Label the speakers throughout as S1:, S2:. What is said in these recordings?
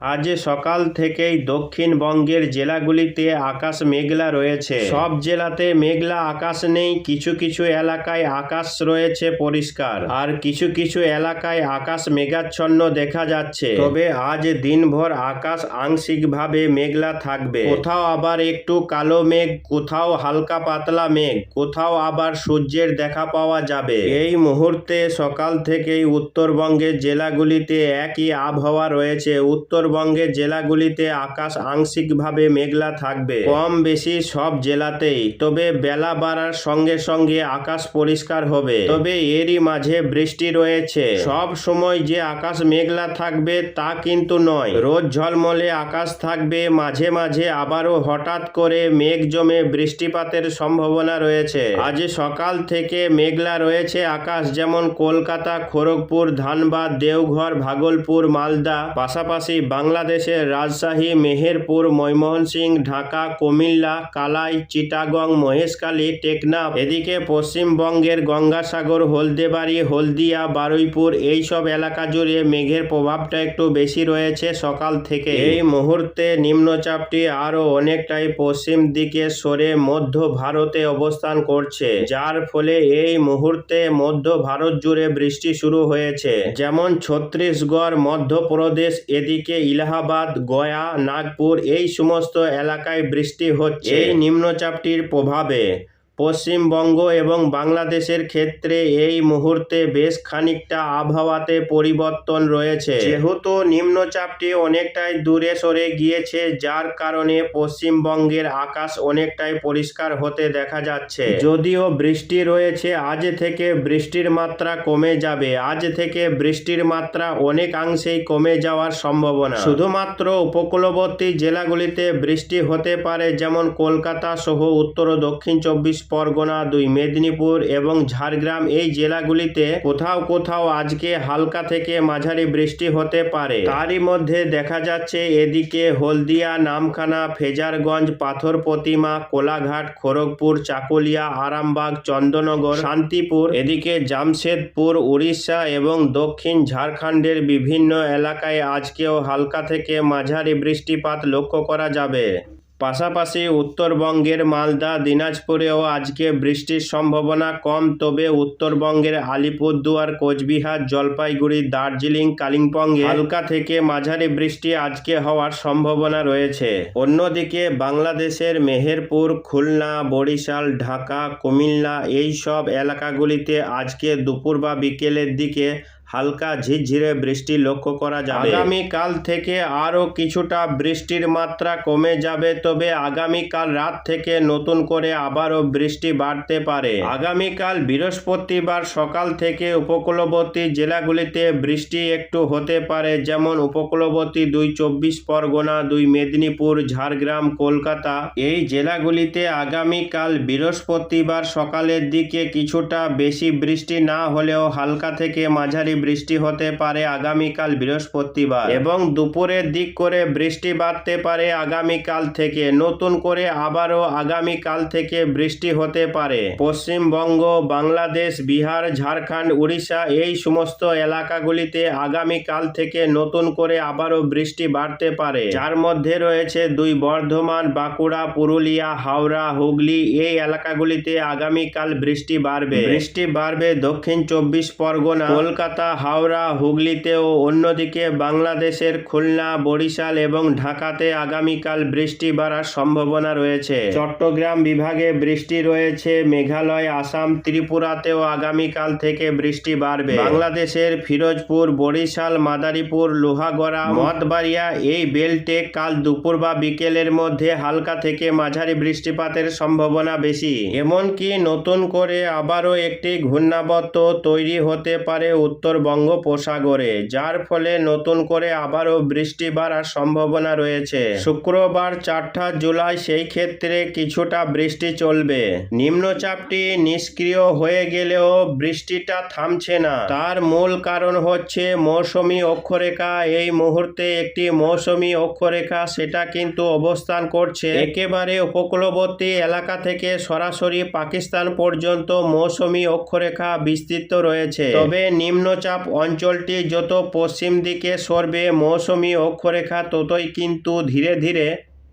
S1: আজ সকাল থেকেই দক্ষিণবঙ্গের জেলাগুলিতে আকাশ মেঘলা রয়েছে। সব জেলাতে মেঘলা আকাশ নেই, কিছু কিছু এলাকায় আকাশ রয়েছে পরিষ্কার। আর কিছু কিছু এলাকায় আকাশ মেঘাচ্ছন্ন দেখা যাচ্ছে। তবে আজ দিনভর আকাশ আংশিকভাবে মেঘলা থাকবে। কোথাও আবার একটু কালো মেঘ, কোথাও হালকা পাতলা মেঘ, কোথাও আবার সূর্যের দেখা পাওয়া যাবে। এই মুহূর্তে সকাল থেকেই উত্তরবঙ্গের জেলাগুলিতে একই আবহাওয়া রয়েছে। উত্তরবঙ্গের জেলাগুলিতে আকাশ আংশিকভাবে মেঘলা থাকবে। কম বেশি সব জেলাতেই। তবে বেলা বাড়ার সঙ্গে সঙ্গে আকাশ পরিষ্কার হবে। তবে এরই মাঝে বৃষ্টি রয়েছে। সব সময় যে আকাশ মেঘলা থাকবে তা কিন্তু নয়। রোজ ঝলমলে আকাশ থাকবে। মাঝে মাঝে আবারও হঠাৎ করে মেঘ জমে বৃষ্টিপাতের সম্ভাবনা রয়েছে। আজ সকাল থেকে মেঘলা রয়েছে আকাশ। যেমন কলকাতা, খড়গপুর, ধানবাদ, দেওঘর, ভাগলপুর, মালদা। পাশাপাশি বাংলাদেশের রাজশাহী, মেহেরপুর, ময়মনসিংহ, ঢাকা, কুমিল্লা, কালাই, চিটাগং, মহেশখালী টেকনাফ এদিকে পশ্চিমবঙ্গের গঙ্গাসাগর, হলদেবাড়ি, হলদিয়া, বারুইপুর এইসব এলাকা জুড়ে মেঘের প্রভাবটা একটু বেশি রয়েছে সকাল থেকে। এই মুহূর্তে নিম্নচাপটি আরও অনেকটাই পশ্চিম দিকে সরে মধ্য ভারতে অবস্থান করছে, যার ফলে এই মুহূর্তে মধ্য ভারত জুড়ে বৃষ্টি শুরু হয়েছে। যেমন ছত্তিশগড়, মধ্যপ্রদেশ, এদিকে ইলাহাবাদ গয়া নাগপুর এই সমস্ত এলাকায় বৃষ্টি হচ্ছে। এই নিম্নচাপটির প্রভাবে পশ্চিমবঙ্গ এবং বাংলাদেশের ক্ষেত্রে এই মুহূর্তে বেশ খানিকটা আবহাওয়াতে পরিবর্তন রয়েছে। যেহেতু নিম্নচাপটি অনেকটাই দূরে সরে গিয়েছে, যার কারণে পশ্চিমবঙ্গের আকাশ অনেকটাই পরিষ্কার হতে দেখা যাচ্ছে। যদিও বৃষ্টি রয়েছে, আজ থেকে বৃষ্টির মাত্রা কমে যাবে। আজ থেকে বৃষ্টির মাত্রা অনেকাংশেই কমে যাওয়ার সম্ভাবনা। শুধুমাত্র উপকূলবর্তী জেলাগুলিতে বৃষ্টি হতে পারে, যেমন কলকাতা সহ উত্তর ও দক্ষিণ চব্বিশ পরগনা, দুই মেদিনীপুর এবং ঝাড়গ্রাম এই জেলাগুলিতে কোথাও কোথাও আজকে হালকা থেকে মাঝারি বৃষ্টি হতে পারে। তারই মধ্যে দেখা যাচ্ছে এদিকে হলদিয়া, নামখানা, ফেজারগঞ্জ পাথর প্রতিমা কোলাঘাট, খড়গপুর, চাকুলিয়া, আরামবাগ, চন্দননগর, শান্তিপুর, এদিকে জামশেদপুর, উড়িষ্যা এবং দক্ষিণ ঝাড়খণ্ডের বিভিন্ন এলাকায় আজকেও হালকা থেকে মাঝারি বৃষ্টিপাত লক্ষ্য করা যাবে। পাশাপাশি উত্তরবঙ্গের মালদা দিনাজপুরেও আজকে বৃষ্টির সম্ভাবনা কম, তবে উত্তরবঙ্গের আলিপুরদুয়ার, কোচবিহার, জলপাইগুড়ি, দার্জিলিং, কালিম্পংয়ে হালকা থেকে মাঝারি বৃষ্টি আজকে হওয়ার সম্ভাবনা রয়েছে। অন্যদিকে বাংলাদেশের মেহেরপুর, খুলনা, বরিশাল, ঢাকা, কুমিল্লা এই সব এলাকাগুলিতে আজকে দুপুর বা বিকেলের দিকে হালকা ঝিরঝিরে বৃষ্টি লক্ষ্য করা যাবে। আগামীকাল থেকে আরও কিছুটা বৃষ্টির মাত্রা কমে যাবে, তবে আগামীকাল রাত থেকে নতুন করে আবারও বৃষ্টি বাড়তে পারে। আগামীকাল বৃহস্পতিবার সকাল থেকে উপকূলবর্তী জেলাগুলিতে বৃষ্টি একটু হতে পারে, যেমন উপকূলবর্তী দুই চব্বিশ পরগনা, দুই মেদিনীপুর, ঝাড়গ্রাম, কলকাতা। এই জেলাগুলিতে আগামীকাল বৃহস্পতিবার সকালের দিকে কিছুটা বেশি বৃষ্টি না হলেও হালকা থেকে মাঝারি বৃষ্টি হতে পারে আগামীকাল বৃহস্পতিবার এবং দুপুরের দিক করে বৃষ্টি বাড়তে পারে আগামীকাল থেকে। নতুন করে আবারও আগামীকাল থেকে বৃষ্টি হতে পারে। পশ্চিমবঙ্গ, বাংলাদেশ, বিহার, ঝাড়খণ্ড, উড়িষ্যা এই সমস্ত এলাকাগুলিতে আগামীকাল থেকে নতুন করে আবারও বৃষ্টি বাড়তে পারে। যার মধ্যে রয়েছে দুই বর্ধমান, বাঁকুড়া, পুরুলিয়া, হাওড়া, হুগলি এই এলাকাগুলিতে আগামীকাল বৃষ্টি বাড়বে। বৃষ্টি বাড়বে দক্ষিণ চব্বিশ পরগনা, কলকাতা হাওড়া, হুগলিতেও অন্যদিকে বাংলাদেশের খুলনা, বরিশাল এবং ঢাকাতে আগামীকাল বৃষ্টি বাড়ার সম্ভাবনা রয়েছে। চট্টগ্রাম বিভাগে বৃষ্টি রয়েছে, মেঘালয়, আসাম, ত্রিপুরাতেও আগামীকাল থেকে বৃষ্টি বাড়বে। বাংলাদেশের ফিরোজপুর, বরিশাল, মাদারীপুর, লোহাগড়া, মঠবাড়িয়া এই বেল্টে কাল দুপুর বা বিকেলের মধ্যে হালকা থেকে মাঝারি বৃষ্টিপাতের সম্ভাবনা বেশি। এমনকি নতুন করে আবারও একটি ঘূর্ণাবর্ত তৈরি হতে পারে উত্তর বঙ্গোপসাগরে, যার ফলে নতুন করে আবারও বৃষ্টি বাড়ার সম্ভাবনা রয়েছে। শুক্রবার চারটা জুলাই সেই ক্ষেত্রে কিছুটা বৃষ্টি চলবে। নিম্নচাপটি নিষ্ক্রিয় হয়ে গেলেও বৃষ্টিটা থামছে না। তার মূল কারণ হচ্ছে মৌসুমী অক্ষরেখা। এই মুহূর্তে একটি মৌসুমী অক্ষরেখা, সেটা কিন্তু অবস্থান করছে একেবারে উপকূলবর্তী এলাকা থেকে সরাসরি পাকিস্তান পর্যন্ত মৌসুমী অক্ষরেখা বিস্তৃত রয়েছে। তবে নিম্নচাপ নিম্নচাপ অঞ্চলটি যত পশ্চিম দিকে সরবে মৌসুমি অক্ষরেখা ততই কিন্তু ধীরে ধীরে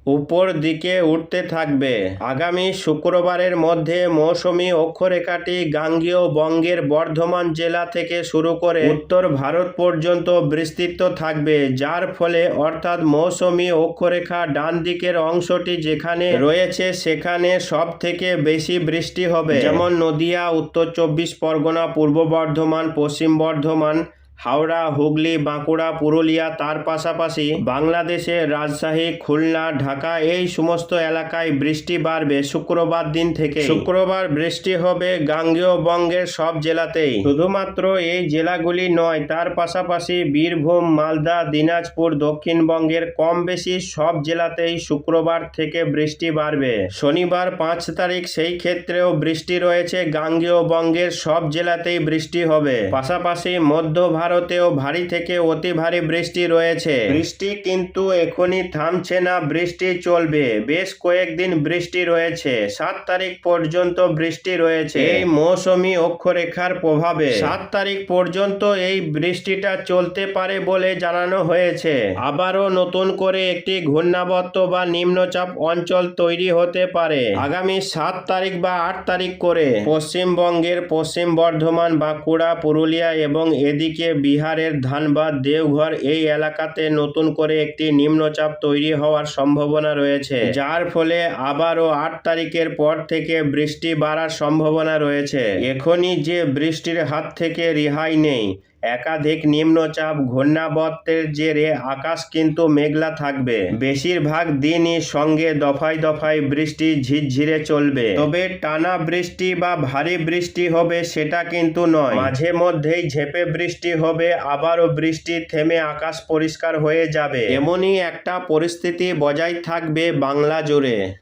S1: উপর দিকে উঠতে থাকবে। আগামী শুক্রবারের মধ্যে মৌসুমি অক্ষরেখাটি গাঙ্গেয় বঙ্গের বর্ধমান জেলা থেকে শুরু করে উত্তর ভারত পর্যন্ত বিস্তৃত থাকবে, যার ফলে অর্থাৎ মৌসুমি অক্ষরেখা ডান দিকের অংশটি যেখানে রয়েছে সেখানে সব থেকে বেশি বৃষ্টি হবে। যেমন নদিয়া, উত্তর চব্বিশ পরগনা, পূর্ব বর্ধমান, পশ্চিম বর্ধমান হাওড়া, হুগলি, বাঁকুড়া, পুরুলিয়া, তার পাশাপাশি বাংলাদেশে রাজশাহী, খুলনা, ঢাকা এই সমস্ত এলাকায় বৃষ্টি বাড়বে শুক্রবার দিন থেকে শুক্রবার বৃষ্টি হবে গাঙ্গেয় বঙ্গের সব জেলাতেই। শুধুমাত্র এই জেলাগুলি নয়, তার পাশাপাশি বীরভূম, মালদা, দিনাজপুর, দক্ষিণবঙ্গের কম বেশি সব জেলাতেই শুক্রবার থেকে বৃষ্টি বাড়বে। শনিবার পাঁচ তারিখ সেই ক্ষেত্রেও বৃষ্টি রয়েছে গাঙ্গেয় বঙ্গের সব জেলাতেই বৃষ্টি হবে। পাশাপাশি মধ্য ভারতেও ভারী থেকে অতি ভারী বৃষ্টি রয়েছে। বৃষ্টি কিন্তু এখনই থামছে না বৃষ্টি চলবে। বেশ কয়েকদিন বৃষ্টি রয়েছে। সাত তারিখ পর্যন্ত বৃষ্টি রয়েছে। এই মৌসুমী অক্ষরেখার প্রভাবে। সাত তারিখ পর্যন্ত এই বৃষ্টিটা চলতে পারে বলে জানানো হয়েছে। আবারও নতুন করে একটি ঘূর্ণাবর্ত বা নিম্নচাপ অঞ্চল তৈরি হতে পারে। আগামী সাত তারিখ বা আট তারিখ করে পশ্চিমবঙ্গের পশ্চিম বর্ধমান বাঁকুড়া পুরুলিয়া এবং এদিকে বিহারের ধানবাদ দেওঘর এই এলাকাতে নতুন করে একটি নিম্নচাপ তৈরি হওয়ার সম্ভাবনা রয়েছে। যার ফলে আবারও আট তারিখের পর থেকে বৃষ্টি বাড়ার সম্ভাবনা রয়েছে। এখনই যে বৃষ্টির হাত থেকে রেহাই নেই। একাধিক নিম্নচাপ ঘূর্ণাবর্তের জেরে আকাশ কিন্তু মেঘলা থাকবে। বেশিরভাগ দিনই সঙ্গে দফায় দফায় বৃষ্টি ঝিরঝিরে চলবে। তবে টানা বৃষ্টি বা ভারী বৃষ্টি হবে সেটা কিন্তু নয়। মাঝে মধ্যেই ঝেপে বৃষ্টি হবে, আবারও বৃষ্টি থেমে আকাশ পরিষ্কার হয়ে যাবে। এমনই একটা পরিস্থিতি বজায় থাকবে বাংলা জুড়ে।